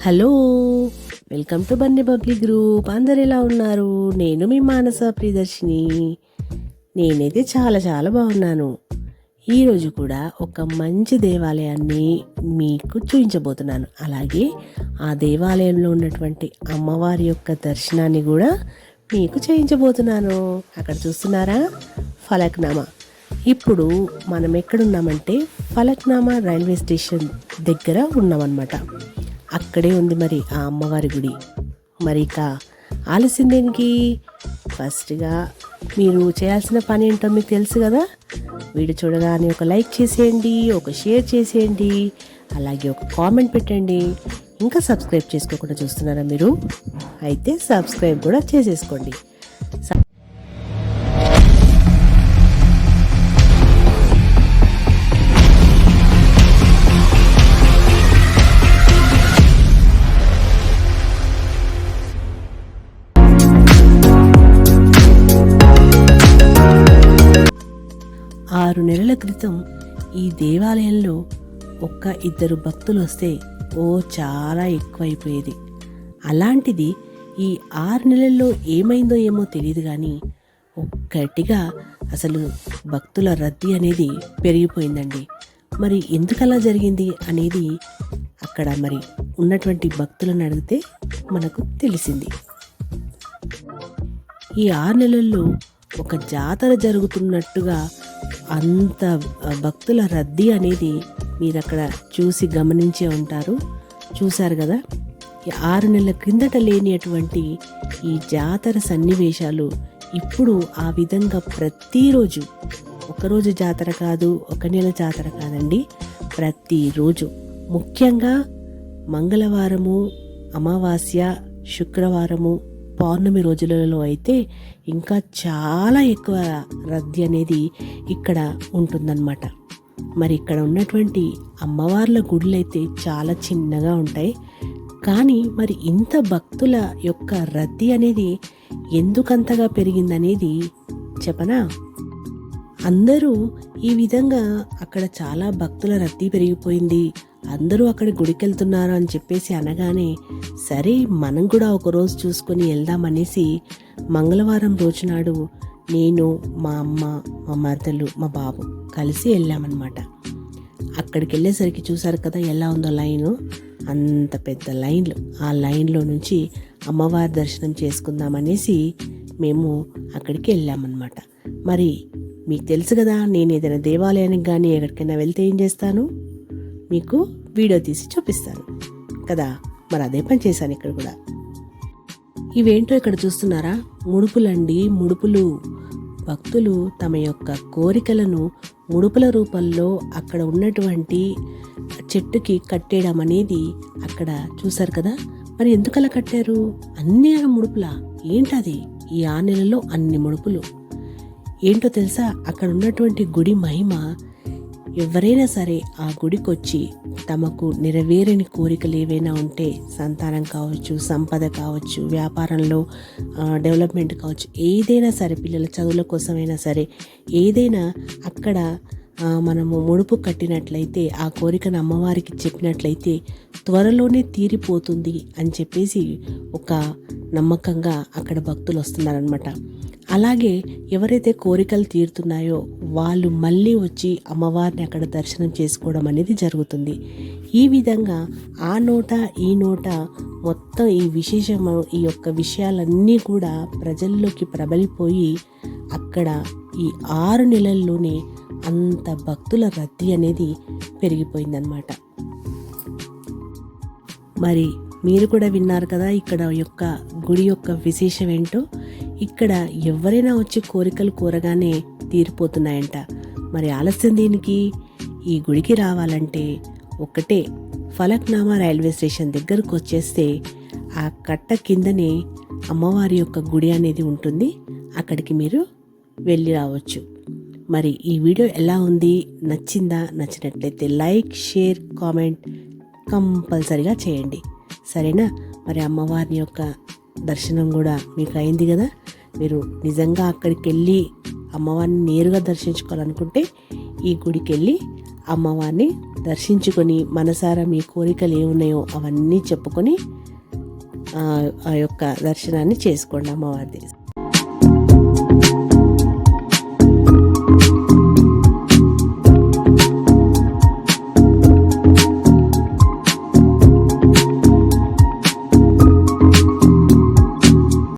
Hello welcome to Bunny Bubbly group. అందరు ఎలా ఉన్నారు? నేను మీ మానస ప్రియదర్శిని. నేనైతే చాలా చాలా బాగున్నాను. ఈరోజు కూడా ఒక మంచి దేవాలయాన్ని మీకు చూపించబోతున్నాను. అలాగే ఆ దేవాలయంలో ఉన్నటువంటి అమ్మవారి యొక్క దర్శనాన్ని కూడా మీకు చేయించబోతున్నాను. అక్కడ చూస్తున్నారా? ఫలక్నామా. ఇప్పుడు మనం ఎక్కడున్నామంటే ఫలక్నామా రైల్వే స్టేషన్ దగ్గర ఉన్నామన్నమాట. అక్కడే ఉంది మరి ఆ అమ్మవారి గుడి. మరి ఇక ఆలస్యం దేనికి? ఫస్ట్గా మీరు చేయాల్సిన పని ఏంటో మీకు తెలుసు కదా? వీడియో చూడగానే ఒక లైక్ చేసేయండి ఒక షేర్ చేసేయండి అలాగే ఒక కామెంట్ పెట్టండి. ఇంకా సబ్స్క్రైబ్ చేసుకోకుండా చూస్తున్నారా మీరు? అయితే సబ్స్క్రైబ్ కూడా చేసేసుకోండి. నెలల క్రితం ఈ దేవాలయంలో ఒక్క ఇద్దరు భక్తులు వస్తే ఓ చాలా ఎక్కువైపోయేది. అలాంటిది ఈ ఆరు నెలల్లో ఏమైందో ఏమో తెలియదు కానీ ఒక్కటిగా అసలు భక్తుల రద్దీ అనేది పెరిగిపోయిందండి. మరి ఎందుకలా జరిగింది అనేది అక్కడ మరి ఉన్నటువంటి భక్తులను అడిగితే మనకు తెలిసింది. ఈ ఆరు నెలల్లో ఒక జాతర జరుగుతున్నట్టుగా అంత భక్తుల రద్దీ అనేది మీరు అక్కడ చూసి గమనించే ఉంటారు. చూశారు కదా? ఆరు నెలల క్రిందట లేనిటువంటి ఈ జాతర సన్నివేశాలు ఇప్పుడు ఆ విధంగా ప్రతిరోజు ఒకరోజు జాతర కాదు ఒక నెల జాతర కాదండి ప్రతిరోజు. ముఖ్యంగా మంగళవారము అమావాస్య శుక్రవారము పౌర్ణమి రోజులలో అయితే ఇంకా చాలా ఎక్కువ రద్దీ అనేది ఇక్కడ ఉంటుందన్నమాట. మరి ఇక్కడ ఉన్నటువంటి అమ్మవార్ల గుడులు అయితే చాలా చిన్నగా ఉంటాయి. కానీ మరి ఇంత భక్తుల యొక్క రద్దీ అనేది ఎందుకంతగా పెరిగిందనేది చెప్పనా? అందరూ ఈ విధంగా అక్కడ చాలా భక్తుల రద్దీ పెరిగిపోయింది. అందరూ అక్కడ గుడికి వెళ్తున్నారు అని చెప్పేసి అనగానే సరే మనం కూడా ఒకరోజు చూసుకొని వెళ్దామనేసి మంగళవారం రోజు నాడు నేను మా అమ్మ మా మరదలు మా బాబు కలిసి వెళ్ళామన్నమాట. అక్కడికి వెళ్ళేసరికి చూసారు కదా ఎలా ఉందో లైను. అంత పెద్ద లైన్లు. ఆ లైన్లో నుంచి అమ్మవారి దర్శనం చేసుకుందామనేసి మేము అక్కడికి వెళ్ళామన్నమాట. మరి మీకు తెలుసు కదా నేను ఏదైనా దేవాలయానికి కానీ ఎక్కడికైనా వెళ్తే ఏం చేస్తాను? మీకు వీడియో తీసి చూపిస్తాను. కదా? మరి అదే పని చేశాను ఇక్కడ కూడా. ఇవేంటో ఇక్కడ చూస్తున్నారా? ముడుపులండి ముడుపులు. భక్తులు తమ యొక్క కోరికలను ముడుపుల రూపంలో అక్కడ ఉన్నటువంటి చెట్టుకి కట్టేయడం అనేది అక్కడ చూశారు కదా? మరి ఎందుకలా కట్టారు? అన్ని ముడుపులా? ఏంటది? ఈ ఆ నెలలో అన్ని ముడుపులు. ఏంటో తెలుసా? అక్కడ ఉన్నటువంటి గుడి మహిమ ఎవరైనా సరే ఆ గుడికొచ్చి తమకు నెరవేరని కోరికలు ఏవైనా ఉంటే సంతానం కావచ్చు సంపద కావచ్చు వ్యాపారంలో డెవలప్మెంట్ కావచ్చు ఏదైనా సరే పిల్లల చదువుల కోసమైనా సరే ఏదైనా అక్కడ మనము ముడుపు కట్టినట్లయితే ఆ కోరికను అమ్మవారికి చెప్పినట్లయితే త్వరలోనే తీరిపోతుంది అని చెప్పేసి ఒక నమ్మకంగా అక్కడ భక్తులు వస్తున్నారనమాట అలాగే ఎవరైతే కోరికలు తీరుతున్నాయో వాళ్ళు మళ్ళీ వచ్చి అమ్మవారిని అక్కడ దర్శనం చేసుకోవడం అనేది జరుగుతుంది. ఈ విధంగా ఆ నోట ఈ నోట మొత్తం ఈ విశేషము ఈ యొక్క విషయాలన్నీ కూడా ప్రజల్లోకి ప్రబలిపోయి అక్కడ ఈ ఆరు నెలల్లోనే అంత భక్తుల రద్దీ అనేది పెరిగిపోయిందనమాట మరి మీరు కూడా విన్నారు కదా ఇక్కడ యొక్క గుడి యొక్క విశేషం ఏంటో? ఇక్కడ ఎవరైనా వచ్చి కోరికలు కోరగానే తీరిపోతున్నాయంట. మరి ఆలస్యం దీనికి? ఈ గుడికి రావాలంటే ఒకటే ఫలక్నామా రైల్వే స్టేషన్ దగ్గరకు వచ్చేస్తే ఆ కట్ట కిందనే అమ్మవారి యొక్క గుడి అనేది ఉంటుంది. అక్కడికి మీరు వెళ్ళి రావచ్చు. మరి ఈ వీడియో ఎలా ఉంది? నచ్చిందా? నచ్చినట్లయితే లైక్ షేర్ కామెంట్ కంపల్సరిగా చేయండి. సరేనా? మరి అమ్మవారిని యొక్క దర్శనం కూడా మీకు అయింది కదా? మీరు నిజంగా అక్కడికి వెళ్ళి అమ్మవారిని నేరుగా దర్శించుకోవాలనుకుంటే ఈ గుడికి వెళ్ళి అమ్మవారిని దర్శించుకొని మనసారా మీ కోరికలు ఏమున్నాయో అవన్నీ చెప్పుకొని ఆ యొక్క దర్శనాన్ని చేసుకోండి అమ్మవారిది.